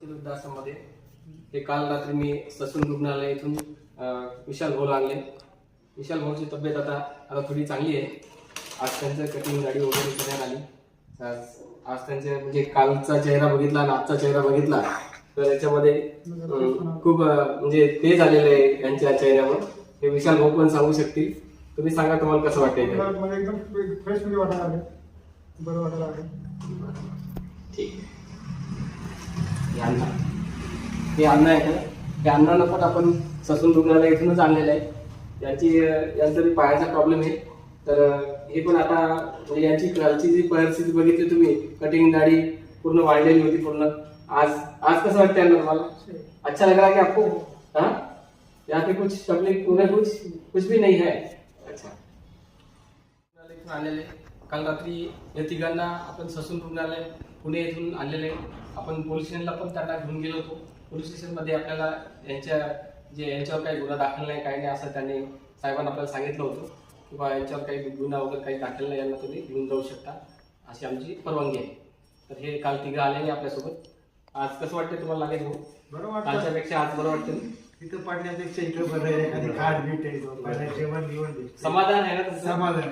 वृद्धाश्रममध्ये. ते काल रात्री मी ससून रुग्णालय इथून विशाल भाऊ आणले विशाल भाऊची तब्येत आता आता थोडी चांगली आहे. आज त्यांचं कटिंग गाडी वगैरे करण्यात आली. आज आज त्यांचे म्हणजे कालचा चेहरा बघितला आणि आजचा चेहरा बघितला तर याच्यामध्ये खूप म्हणजे ते झालेलं आहे यांच्या चेहऱ्यावर. हे विशाल भाऊ पण सांगू शकतील. तुम्ही सांगा तुम्हाला कसं वाटतंय मला एकदम फ्रेश वाटायला ठीक आहे. हे अन्न. हे अन्न आहे का हे अण्णांना पण आपण ससून रुग्णालय इथूनच आणलेलं आहे. यांची यांचा पायाचा प्रॉब्लेम आहे तर हे पण आता म्हणजे यांची कालची जी परिस्थिती बघितली तुम्ही कटिंग दाढी पूर्ण वाढलेली होती पूर्ण. आज आज कसं वाटतं यांना तुम्हाला? अच्छा लग रहा है क्या आपको? हाँ? यहाँ पे कुछ तकलीफ उन्हें कुछ? कुछ भी नहीं है. अच्छा. रुग्णालय इथून आलेले काल रात्री या तिघांना आपण ससून रुग्णालय पुणे येथून आणलेले आपण पोलीस स्टेशनला पण त्यांना घेऊन गेलो होतो. पोलीस स्टेशनमध्ये आपल्याला यांच्या जे यांच्यावर काही गुन्हा दाखल नाही काही नाही असं त्यांनी साहेबांना आपल्याला सांगितलं होतं. किंवा यांच्यावर काही गुन्हा वगैरे काही दाखल नाही यांना तुम्ही घेऊन जाऊ शकता अशी आमची परवानगी आहे. तर हे काल तिघं आलेले आपल्यासोबत. आज कसं वाटतं तुम्हाला लागेल बरं वाटतं. कालच्यापेक्षा आज बरं वाटतं? तिथं पडण्यापेक्षा इकडे बरं आहे. एखादी खाट जेवण बिवण भेटतं. समाधान आहे ना? समाधान